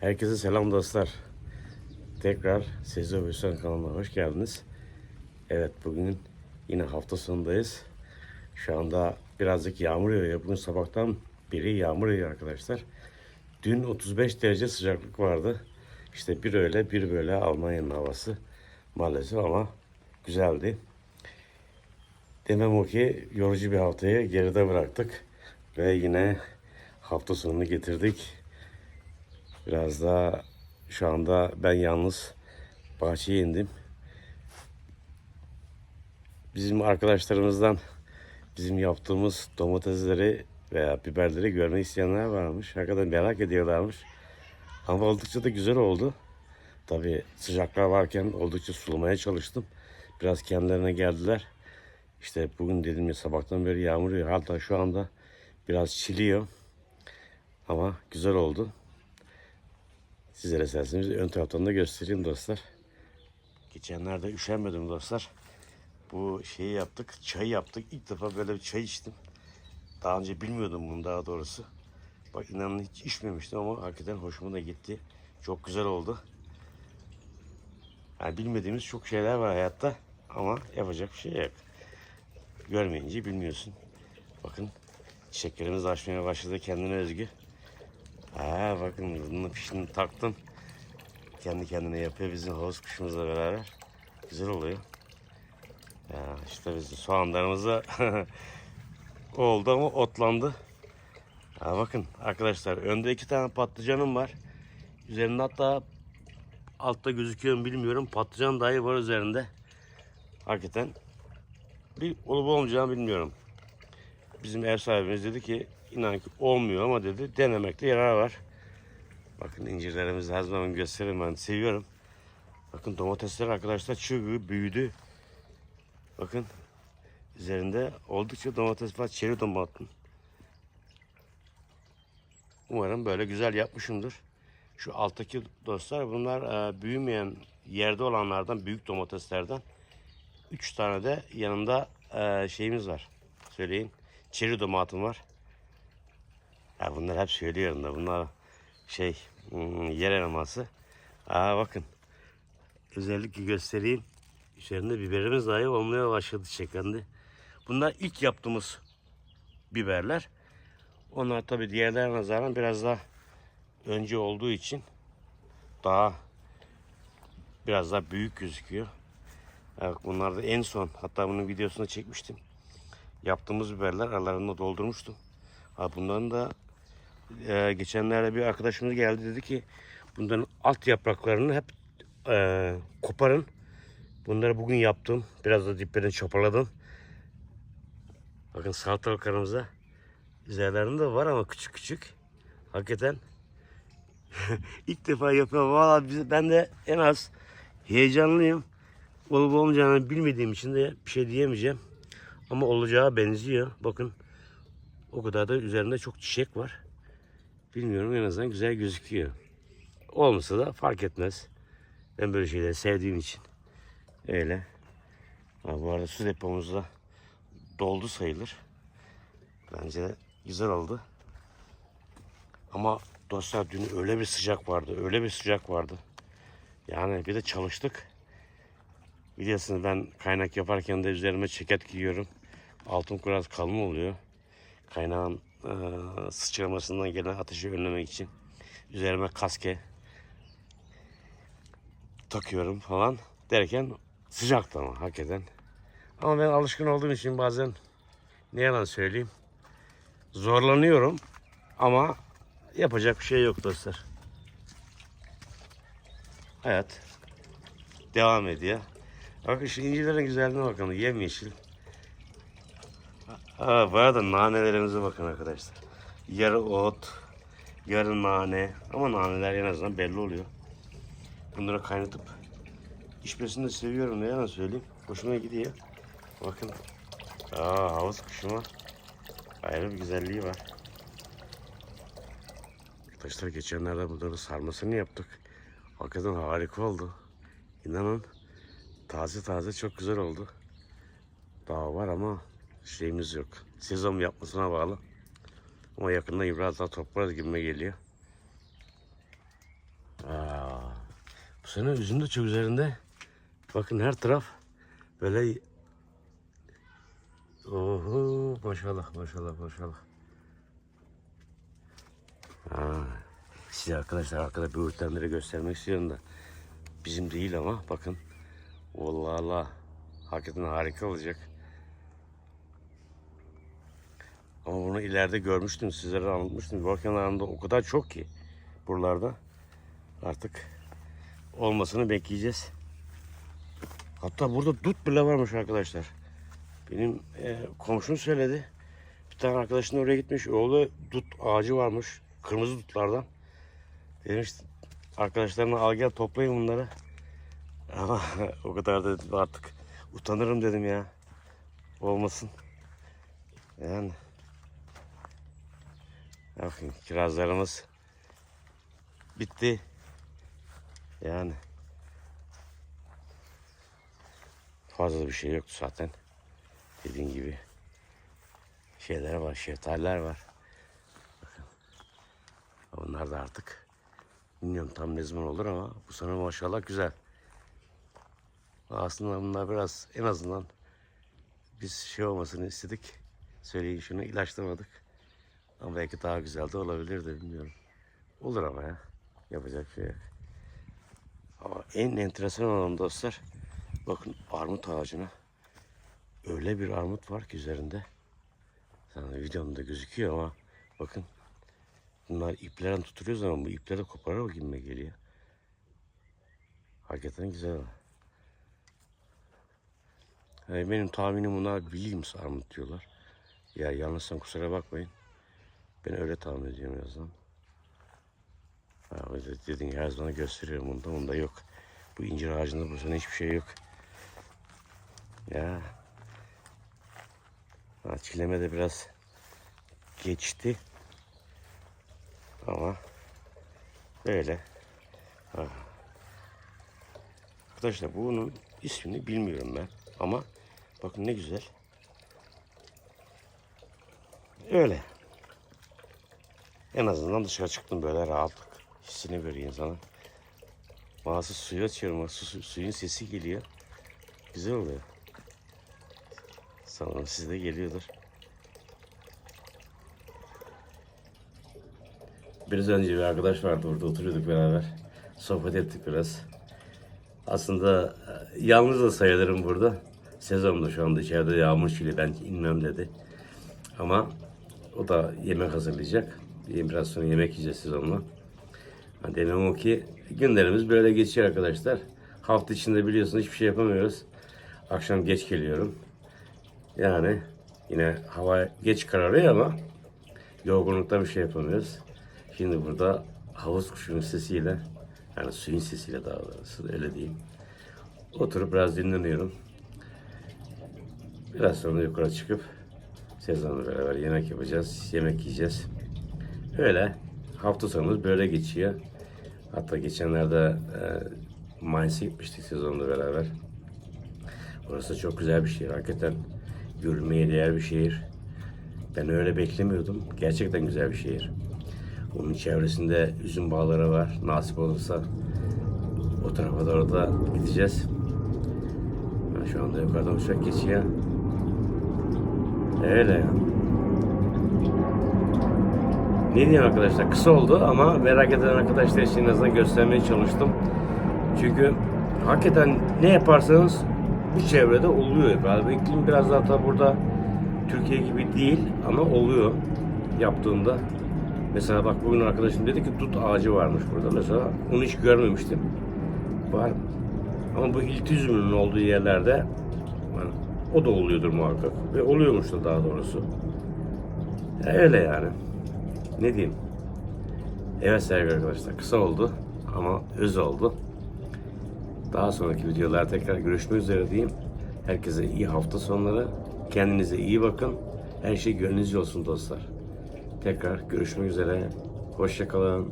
Herkese selam dostlar. Tekrar Sezgi Hüseyin kanalına hoş geldiniz. Evet bugün yine hafta sonundayız. Şu anda birazcık yağmur yağıyor. Bugün sabahtan beri yağmur yağıyor arkadaşlar. Dün 35 derece sıcaklık vardı. İşte bir öyle bir böyle Almanya'nın havası maalesef ama güzeldi. Demem o ki yorucu bir haftayı geride bıraktık. Ve yine hafta sonunu getirdik. Biraz daha şu anda ben yalnız bahçeye indim. Bizim arkadaşlarımızdan bizim yaptığımız domatesleri veya biberleri görmek isteyenler varmış. Hakikaten merak ediyorlarmış. Ama oldukça da güzel oldu. Tabii sıcaklar varken oldukça sulamaya çalıştım. Biraz kendilerine geldiler. İşte bugün dedim ya sabahtan beri yağmur yağıyor. Hatta şu anda biraz çiliyor. Ama güzel oldu. Sizlere isterseniz ön taraftan da göstereyim dostlar. Geçenlerde üşenmedim dostlar. Bu şeyi yaptık, çay yaptık. İlk defa böyle bir çay içtim. Daha önce bilmiyordum bunu daha doğrusu. Bak inanın hiç içmemiştim ama hakikaten hoşuma da gitti. Çok güzel oldu. Yani bilmediğimiz çok şeyler var hayatta ama yapacak bir şey yok. Görmeyince bilmiyorsun. Bakın çiçeklerimiz açmaya başladı kendine özgü. Ha bakın bunun fişini taktım. Kendi kendine yapıyor bizim havuz kuşumuzla beraber. Güzel oluyor. Ya işte bizim soğanlarımız oldu ama otlandı. Ha bakın arkadaşlar önde iki tane patlıcanım var. Üzerinde hatta altta gözüküyor mu bilmiyorum. Patlıcan dahi var üzerinde. Hakikaten bir olup olmayacağını bilmiyorum. Bizim ev sahibimiz dedi ki inan ki olmuyor ama dedi denemekte yarar var. Bakın incirlerimizi her zaman gösteririm ben seviyorum. Bakın domatesler arkadaşlar çığ gibi büyüdü. Bakın üzerinde oldukça domates var. Çeri domatın. Umarım böyle güzel yapmışımdır. Şu alttaki dostlar bunlar e, büyümeyen yerde olanlardan büyük domateslerden. Üç tane de yanında e, şeyimiz var. Söyleyin. Çeri domatım var. Ya bunlar hep söylüyorum da bunlar şey hmm, yer elması. Aa bakın. Özellikle göstereyim. Üzerinde biberimiz dahi olmaya başladı çeklendi. Bunlar ilk yaptığımız biberler. Onlar tabi diğerlerine nazaran biraz daha önce olduğu için daha biraz daha büyük gözüküyor. Evet, bunlar da en son hatta bunun videosunu çekmiştim. Yaptığımız biberler aralarında doldurmuştum. Ha, bunların da e, geçenlerde bir arkadaşımız geldi dedi ki bunların alt yapraklarını hep e, koparın. Bunları bugün yaptım. Biraz da diplerini çapaladım. Bakın salatalıklarımıza üzerlerinde var ama küçük küçük. Hakikaten ilk defa yapıyorum. Valla ben de en az heyecanlıyım. Olup olmayacağını bilmediğim için de bir şey diyemeyeceğim. Ama olacağı benziyor. Bakın o kadar da üzerinde çok çiçek var. Bilmiyorum en azından güzel gözüküyor. Olmasa da fark etmez. Ben böyle şeyleri sevdiğim için. Öyle. Ha, bu arada su depomuz da doldu sayılır. Bence de güzel oldu. Ama dostlar dün öyle bir sıcak vardı. Öyle bir sıcak vardı. Yani bir de çalıştık. Biliyorsunuz ben kaynak yaparken de üzerime ceket giyiyorum. Altım biraz kalın oluyor. Kaynağın sıçramasından gelen ateşi önlemek için. Üzerime kaske takıyorum falan derken sıcaktı ama hakikaten. Ama ben alışkın olduğum için bazen ne yalan söyleyeyim zorlanıyorum ama yapacak bir şey yok dostlar. Hayat devam ediyor. Bakın şu incirlerin güzelliğine bakın yemyeşil. Ha, bu arada nanelerimize bakın arkadaşlar. Yarı ot, yarı nane. Ama naneler en azından belli oluyor. Bunları kaynatıp içmesini de seviyorum. Ne yalan söyleyeyim. Hoşuma gidiyor. Bakın. Aa, havuz kuşuma ayrı bir güzelliği var. Arkadaşlar geçenlerde bunların sarmasını yaptık. Hakikaten harika oldu. İnanın taze taze çok güzel oldu. Daha var ama şeyimiz yok. Sezon yapmasına bağlı. Ama yakında biraz daha toplarız gibime geliyor. Bu sene üzüm de çok üzerinde. Bakın her taraf böyle Oho maşallah maşallah maşallah. Ha, size arkadaşlar arkada böğürtlenleri göstermek istiyorum da bizim değil ama bakın. Vallahi Allah hakikaten harika olacak. Ama bunu ileride görmüştüm sizlere anlatmıştım. Yol kenarında o kadar çok ki buralarda artık olmasını bekleyeceğiz. Hatta burada dut bile varmış arkadaşlar. Benim e, komşum söyledi. Bir tane arkadaşın oraya gitmiş. Oğlu dut ağacı varmış. Kırmızı dutlardan. Demiş arkadaşlarına al gel toplayın bunları. Ama o kadar da artık utanırım dedim ya. Olmasın. Yani. Bakın kirazlarımız bitti. Yani. Fazla bir şey yoktu zaten. Dediğim gibi şeyler var, şeftaliler var. Bakın. Onlar da artık bilmiyorum tam ne zaman olur ama bu sene maşallah güzel. Aslında bunlar biraz en azından biz şey olmasını istedik. Söyleyin şunu ilaçlamadık. Ama belki daha güzel de olabilir de bilmiyorum. Olur ama ya. Yapacak şey yok. Ama en enteresan olan dostlar bakın armut ağacına öyle bir armut var ki üzerinde. Sana videomda gözüküyor ama bakın bunlar iplerden tutuluyor zaman bu ipleri koparar o gibime geliyor. Hakikaten güzel var. Yani benim tahminim bunlar bileyim armut diyorlar. Ya yanlışsam kusura bakmayın. Ben öyle tahmin ediyorum yazdan. Ha, öyle dedin her zaman gösteriyorum bunda. Bunda yok. Bu incir ağacında bu sene hiçbir şey yok. Ya. Ha, de biraz geçti. Ama böyle. Ha. Arkadaşlar bunun ismini bilmiyorum ben. Ama bakın ne güzel. Öyle. En azından dışarı çıktım böyle rahatlık hissini veriyor insana. Bazı suyu açıyorum, su, su- suyun sesi geliyor. Güzel oluyor. Sanırım sizde geliyordur. Biraz önce bir arkadaş vardı burada oturuyorduk beraber. Sohbet ettik biraz. Aslında e, yalnız da sayılırım burada. Sezonda şu anda içeride yağmur çili ben inmem dedi. Ama o da yemek hazırlayacak. Biraz sonra yemek yiyeceğiz siz onunla. Demem o ki günlerimiz böyle geçiyor arkadaşlar. Hafta içinde biliyorsunuz hiçbir şey yapamıyoruz. Akşam geç geliyorum. Yani yine hava geç kararıyor ama yorgunlukta bir şey yapamıyoruz. Şimdi burada havuz kuşunun sesiyle yani suyun sesiyle daha doğrusu öyle diyeyim. Oturup biraz dinleniyorum. Biraz sonra yukarı çıkıp Sezon'la beraber yemek yapacağız, yemek yiyeceğiz. Öyle hafta sonumuz böyle geçiyor. Hatta geçenlerde e, Mainz'e gitmiştik sezonla beraber. Orası çok güzel bir şehir. Hakikaten görülmeye değer bir şehir. Ben öyle beklemiyordum. Gerçekten güzel bir şehir. Onun çevresinde üzüm bağları var. Nasip olursa o tarafa doğru da gideceğiz. Ha, Şu anda yukarıdan uçak geçiyor. Öyle ya. Ne diyeyim arkadaşlar kısa oldu ama merak eden arkadaşlar için en azından göstermeye çalıştım. Çünkü hakikaten ne yaparsanız bu çevrede oluyor galiba. İklim biraz daha tabi burada Türkiye gibi değil ama oluyor yaptığında. Mesela bak bugün arkadaşım dedi ki dut ağacı varmış burada mesela. Onu hiç görmemiştim. Var. Ama bu ilti üzümünün olduğu yerlerde yani o da oluyordur muhakkak. Ve oluyormuş da daha doğrusu. Öyle yani. Ne diyeyim? Evet sevgili arkadaşlar kısa oldu ama öz oldu. Daha sonraki videolar tekrar görüşmek üzere diyeyim. Herkese iyi hafta sonları. Kendinize iyi bakın. Her şey gönlünüzce olsun dostlar. Tekrar görüşmek üzere. Hoşçakalın.